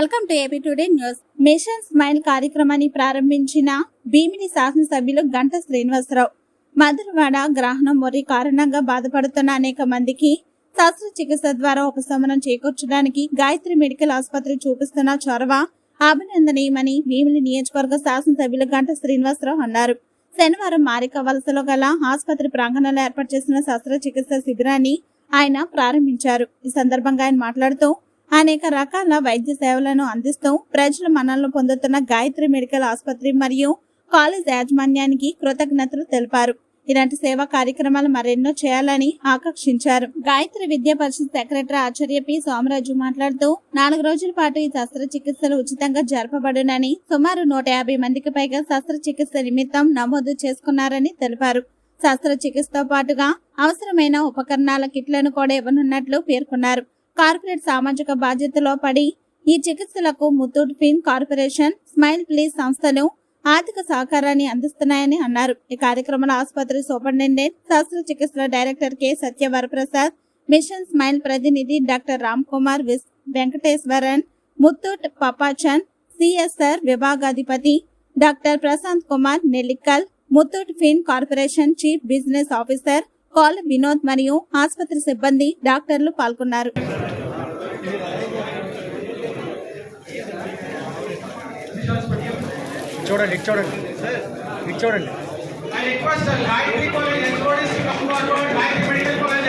Welcome to AP today news. Mission smile కార్యక్రమాన్ని ప్రారంభించిన భీమిని శాసనసభ్యులు గంట శ్రీనివాసరావు. మధురవాడ గ్రహణం మొరి కారణంగా బాధపడుతున్న అనేక మందికి శస్త్రచికిత్స ద్వారా ఉపశమనం చేకూర్చడానికి గాయత్రి మెడికల్ ఆసుపత్రి చూపిస్తున్న చొరవ అభినందనీయమని భీమిలి నియోజకవర్గ శాసనసభ్యులు గంట శ్రీనివాసరావు అన్నారు. శనివారం మారిక వలసలో గల ఆసుపత్రి ప్రాంగణంలో ఏర్పాటు చేసిన శస్త్రచికిత్స శిబిరాన్ని ఆయన ప్రారంభించారు. ఈ సందర్భంగా ఆయన మాట్లాడుతూ అనేక రకాల వైద్య సేవలను అందిస్తూ ప్రజలు మనల్ని పొందుతున్న గాయత్రి మెడికల్ ఆసుపత్రి మరియు కాలేజ్ యాజమాన్యానికి కృతజ్ఞతలు తెలిపారు. ఇలాంటి సేవా కార్యక్రమాలు మరెన్నో చేయాలని ఆకాంక్షించారు. Gayatri Vidya Parishad secretary Acharya P. Somaraju మాట్లాడుతూ నాలుగు రోజుల పాటు ఈ శస్త్రచికిత్సలు ఉచితంగా జరపబడునని సుమారు నూట యాభై మందికి పైగా శస్త్రచికిత్స నిమిత్తం నమోదు చేసుకున్నారని తెలిపారు. శస్త్రచికిత్సతో పాటుగా అవసరమైన ఉపకరణాల కిట్లను కూడా ఇవ్వనున్నట్లు పేర్కొన్నారు. కార్పొరేట్ సామాజిక బాధ్యతలో పడి ఈ చికిత్సలకు Muthoot fin corporation smile please సంస్థలు ఆర్థిక సహకారాన్ని అందిస్తున్నాయని అన్నారు. ఈ కార్యక్రమంలో ఆసుపత్రి superintendent శస్త్రచికిత్సల director K. Satyavaraprasad mission smile ప్రతినిధి డాక్టర్ రామ్ కుమార్ విస్ Venkateswaran Muthoot పపాచన్ CSR విభాగాధిపతి doctor Prashant Kumar Nellikkal Muthoot fin corporation chief business officer call Vinod మరియు ఆసుపత్రి సిబ్బంది డాక్టర్లు పాల్గొన్నారు. చూడండి ఇటు చూడండి ఇటు చూడండి I request the Gayatri College HODs to come forward, Gayatri Medical College.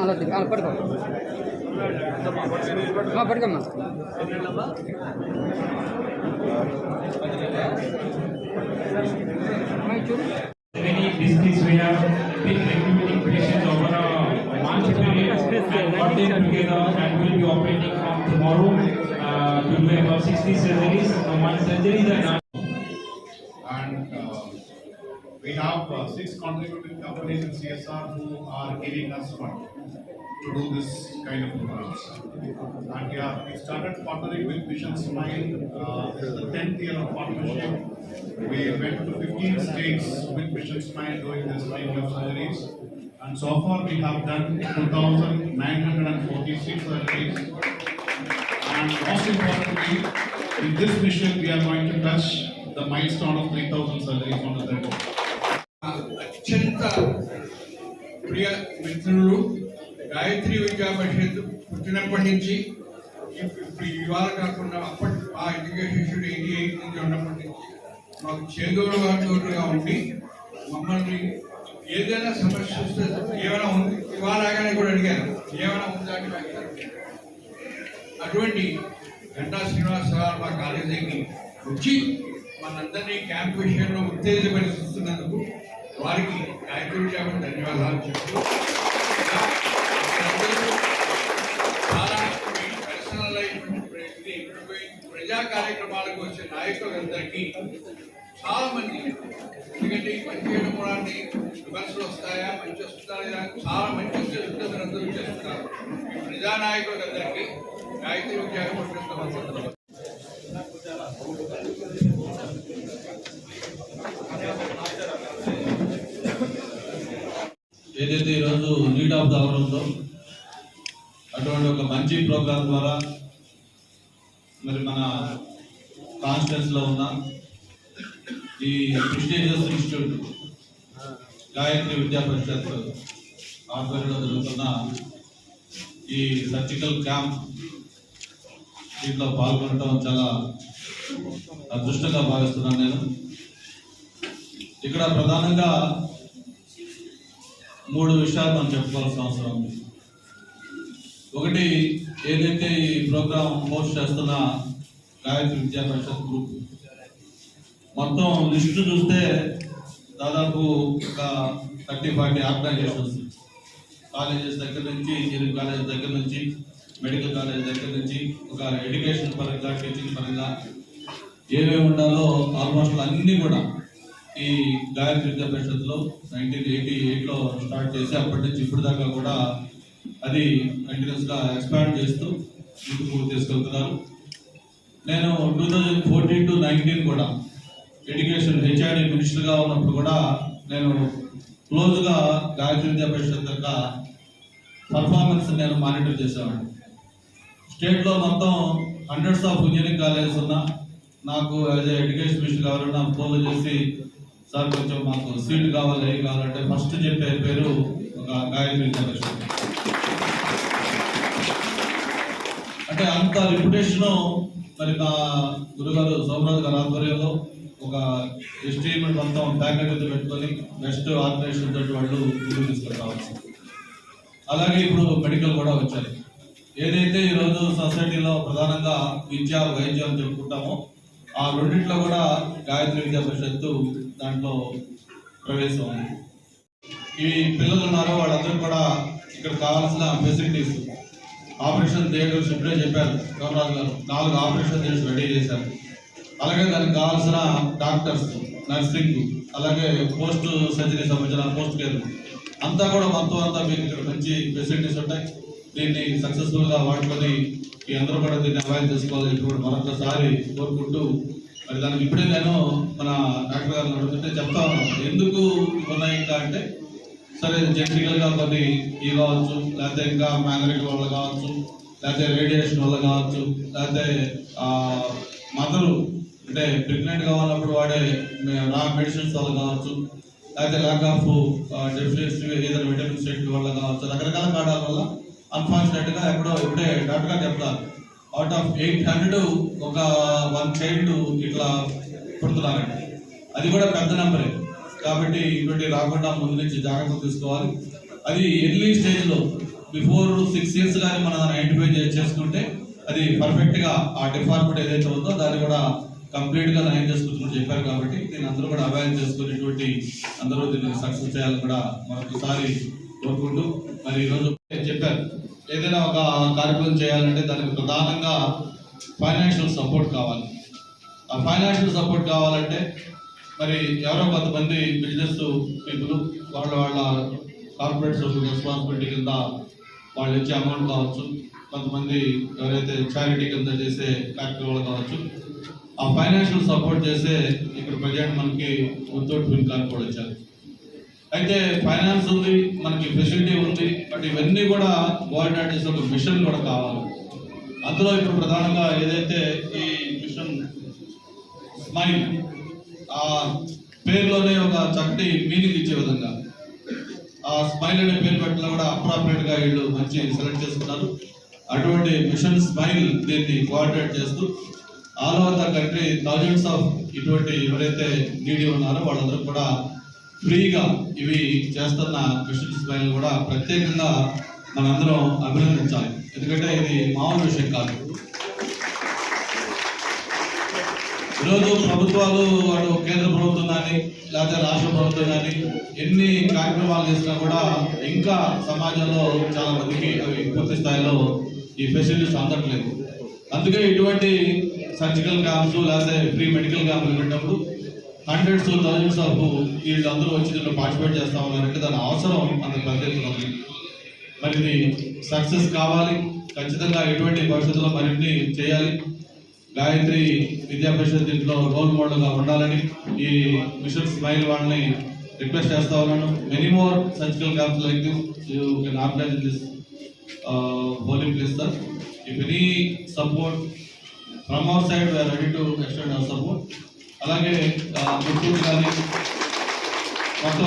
అలా దిగు, అలా పడుకో ఆ, పడుకోమ్మా అమ్మాయి చూడు many districts we have been recruiting patients over a month period and got them together and will be operating from tomorrow uh, to do about 60 surgeries. Uh, one surgeries are done. we have uh, six contributing companies in CSR who are giving us fund to do this kind of programs. And yeah, we started partnering with Mission Smile. Uh, this is the tenth year of partnership. We went to fifteen states with Mission Smile doing this kind of surgeries. And so far, we have done two thousand nine hundred and forty-six surgeries. And most importantly, in this mission, we are going to touch the milestone of 3,000 surgeries on the third day. అత్యంత ప్రియ మిత్రులు గాయత్రి విద్యా పరిషత్ పుట్టినప్పటి నుంచి ఇప్పుడు ఇవాళ కాకుండా అప్పటి ఆ education eighty eight నుంచి ఉన్నప్పటి నుంచి మాకు చేదోడుగా ఉండి మమ్మల్ని ఏదైనా సమస్య వస్తే ఏమైనా ఉంది? ఇవాళగానే కూడా అడిగాను ఏమైనా ఉందా అంటే నాకు అటువంటి గంటా శ్రీనివాస గారు మా కాలేజీకి వచ్చి మనందరినీ క్యాంప్ విషయంలో ఉత్తేజపరిస్తున్నందుకు వారికి గాయత్రి విద్యాపతి ధన్యవాదాలు చెప్తూ ప్రజా కార్యక్రమాలకు వచ్చే నాయకులందరికీ చాలా మంది ఎందుకంటే ఈ పని చేయడం కూడా విమర్శలు వస్తాయా మంచి వస్తాయా చాలా మంచి అందరూ చేస్తున్నారు ఈ ప్రజానాయకులందరికీ గాయత్రి విద్యాపతి ఏదైతే ఈరోజు నీట్ ఆఫ్ ద అవర్ ఉందో అటువంటి ఒక మంచి ప్రోగ్రాం ద్వారా మరి మన కాన్స్టెన్స్లో ఉన్న ఈ ప్రిస్టేజియస్ ఇన్స్టిట్యూట్ గాయత్రి విద్యా పరిషత్ ఆధ్వర్యంలో జరుగుతున్న ఈ సర్జికల్ క్యాంప్ దీంట్లో పాల్గొనడం చాలా అదృష్టంగా భావిస్తున్నాను నేను. ఇక్కడ ప్రధానంగా మూడు విషయాలు మనం చెప్పుకోవాల్సిన అవసరం ఉంది. ఒకటి ఏదైతే ఈ ప్రోగ్రామ్ హోస్ట్ చేస్తున్న గాయత్రి విద్యా పరిషత్ గ్రూప్ మొత్తం లిస్టు చూస్తే దాదాపు ఒక థర్టీ ఫార్టీ ఆర్గనైజేషన్స్. కాలేజెస్ దగ్గర నుంచి ఇంజనీరింగ్ కాలేజ్ దగ్గర నుంచి మెడికల్ కాలేజ్ దగ్గర నుంచి ఒక ఎడ్యుకేషన్ పరంగా టీచింగ్ పరంగా ఏమేమి ఉండాలో ఆల్మోస్ట్ అన్నీ కూడా ఈ గాయత్రి విద్యా పరిషత్లో నైన్టీన్ ఎయిటీ ఎయిట్లో స్టార్ట్ చేసి అప్పటి నుంచి ఇప్పుడు దాకా కూడా అది కంటిన్యూస్గా ఎక్స్పాండ్ చేస్తూ ముందుకు తీసుకెళ్తున్నారు. నేను two thousand fourteen to nineteen కూడా ఎడ్యుకేషన్ హెచ్ఆర్డి మినిస్టర్గా ఉన్నప్పుడు కూడా నేను క్లోజ్గా గాయత్రి విద్యా పరిషత్ యొక్క పర్ఫార్మెన్స్ నేను మానిటర్ చేసేవాడిని. స్టేట్లో మొత్తం హండ్రెడ్స్ ఆఫ్ ఇంజనీరింగ్ కాలేజెస్ ఉన్నా నాకు యాజ్ ఎడ్యుకేషన్ మినిస్టర్ కావాలన్నా ఫోన్లు చేసి సార్ కొంచెం మాకు సీట్ కావాలి ఏం కావాలంటే ఫస్ట్ చెప్పే పేరు ఒక గాయత్రి విద్యా అంటే అంత రిప్యుటేషన్ మరి మా గురుగారు సోమనాథ్ గారు ఆధ్వర్యంలో ఒక ఎస్టీమెంట్ మొత్తం ప్యాకేజ్ పెట్టుకొని బెస్ట్ ఆర్గనైజేషన్ తోటి వాళ్ళు ముందుకు అలాగే ఇప్పుడు మెడికల్ కూడా వచ్చాయి ఏదైతే ఈరోజు సొసైటీలో ప్రధానంగా విద్య వైద్యం అని చెప్పుకుంటామో ఆ రెండింటిలో కూడా గాయత్రి విద్యా పరిషత్తు దాంట్లో ప్రవేశం ఉంది ఈ పిల్లలు ఉన్నారో వాళ్ళందరూ కూడా ఇక్కడ కావాల్సిన ఫెసిలిటీస్ ఆపరేషన్ థియేటర్స్ ఇప్పుడే చెప్పారు గవర్నరాజు గారు. నాలుగు ఆపరేషన్ థియేటర్స్ రెడీ చేశారు. అలాగే దానికి కావాల్సిన డాక్టర్స్ నర్సింగ్ అలాగే పోస్ట్ సర్జరీ సంబంధించిన పోస్ట్ కేర్ అంతా కూడా మొత్తం అంతా మీకు ఇక్కడ మంచి ఫెసిలిటీస్ ఉంటాయి. దీన్ని సక్సెస్ఫుల్గా వాడుకొని మీ అందరూ కూడా దీన్ని అవాయిడ్ చేసుకోవాలని మరొకసారి కోరుకుంటూ మరి దానికి ఇప్పుడే నేను మన డాక్టర్ గారిని అడుగుతుంటే చెప్తా ఉన్నాను. ఎందుకు ఉన్నాయి ఇంకా అంటే సరే జెనటికల్గా కొన్ని ఇవి కావచ్చు లేకపోతే ఇంకా మ్యాగ్నెటిక్ వల్ల కావచ్చు లేకపోతే రేడియేషన్ వల్ల కావచ్చు లేకపోతే మదరు అంటే ప్రెగ్నెంట్గా ఉన్నప్పుడు వాడే రా మెడిసిన్స్ వల్ల కావచ్చు లేకపోతే లాక్ ఆఫ్ డెఫిషియన్సీ ఏదైనా విటమిన్ సెట్ వల్ల కావచ్చు రకరకాల కారణాల వల్ల అన్ఫార్చునేట్గా ఎప్పుడో ఎక్కడో ఇప్పుడే డాక్టర్ చెప్తారు అవుట్ ఆఫ్ ఎయిట్ హండ్రెడ్ ఒక వన్ చైల్డ్ ఇట్లా పుడుతున్నారండి అది కూడా పెద్ద నెంబరే కాబట్టి ఇటువంటి రాకుండా ముందు నుంచి జాగ్రత్త తీసుకోవాలి. అది ఎర్లీ స్టేజ్లో బిఫోర్ సిక్స్ ఇయర్స్ కానీ మనం ఐడెంటిఫై చేసుకుంటే అది పర్ఫెక్ట్గా ఆ డిపార్ట్మెంట్ ఏదైతే ఉందో దాన్ని కూడా కంప్లీట్గా నయం చేసుకుంటున్నాం చెప్పారు కాబట్టి దీన్ని అందరూ కూడా అవేర్ చేసుకునేటువంటి అందరూ దీన్ని సక్సెస్ చేయాలని కూడా మరొకసారి కోరుకుంటూ మరి ఈరోజు చెప్పారు? ఏదైనా ఒక కార్యక్రమం చేయాలంటే దానికి ప్రధానంగా ఫైనాన్షియల్ సపోర్ట్ కావాలి. ఆ ఫైనాన్షియల్ సపోర్ట్ కావాలంటే మరి ఎవరో కొంతమంది బిజినెస్ పీపుల్ వాళ్ళ వాళ్ళ కార్పొరేట్ సోషల్ రెస్పాన్సిబిలిటీ కింద వాళ్ళు ఇచ్చే అమౌంట్ కావచ్చు. కొంతమంది ఎవరైతే చారిటీ కింద చేసే కార్యక్రమాలు కావచ్చు. ఆ ఫైనాన్షియల్ సపోర్ట్ చేసే ఇక్కడ ప్రజెంట్ మనకి ముత్తూట్ ఫిల్ కూడా వచ్చారు అయితే ఫైనాన్స్ ఉంది మనకి ఫెసిలిటీ ఉంది బట్ ఇవన్నీ కూడా కోఆర్డినేట్ చేసే ఒక మిషన్ కూడా కావాలి. అందులో ఇప్పుడు ప్రధానంగా ఏదైతే ఈ మిషన్ మైండ్ ఆ పేరులోనే ఒక చక్కటి మీనింగ్ ఇచ్చే విధంగా ఆ స్మైల్ అనే పేరు పెట్టిన కూడా అప్రాపరేట్గా వీళ్ళు మంచి సెలెక్ట్ చేసుకున్నారు. అటువంటి మిషన్ స్మైల్ దీన్ని కోఆర్డినేట్ చేస్తూ all over the country thousands of ఇటువంటి ఎవరైతే నీడి ఉన్నారో వాళ్ళందరూ కూడా ఫ్రీగా ఇవి చేస్తున్న మిషన్ స్మైల్ కూడా ప్రత్యేకంగా మనందరం అభినందించాలి. ఎందుకంటే ఇది మామూలు విషయం కాదు. ఈరోజు ప్రభుత్వాలు వాడు కేంద్ర ప్రభుత్వం కానీ లేకపోతే రాష్ట్ర ప్రభుత్వం కానీ ఎన్ని కార్యక్రమాలు చేసినా కూడా ఇంకా సమాజంలో చాలా మందికి అవి పూర్తి స్థాయిలో ఈ ఫెసిలిటీస్ అందట్లేదు. అందుకే ఇటువంటి సర్జికల్ క్యాంప్స్ లేకపోతే ఫ్రీ మెడికల్ క్యాంపులు పెట్టినప్పుడు హండ్రెడ్స్ థౌజండ్స్ ఆఫ్ వీళ్ళందరూ వచ్చి దీంట్లో పార్టిసిపేట్ చేస్తా ఉన్నారంటే దాని అవసరం అంత పెద్ద మరి ఇది సక్సెస్ కావాలి. ఖచ్చితంగా ఎటువంటి భవిష్యత్తులో మరిన్ని చేయాలి. గాయత్రి విద్యా పరిషత్ దీంట్లో రోల్ మోడల్గా ఉండాలని ఈ మిషన్ స్మైల్ వాళ్ళని రిక్వెస్ట్ చేస్తా ఉన్నాను. Many more surgical camps like this you can organise this holy place sir if any support from our side we are ready to extend our support అలాగే ముత్తూరు కానీ మొత్తం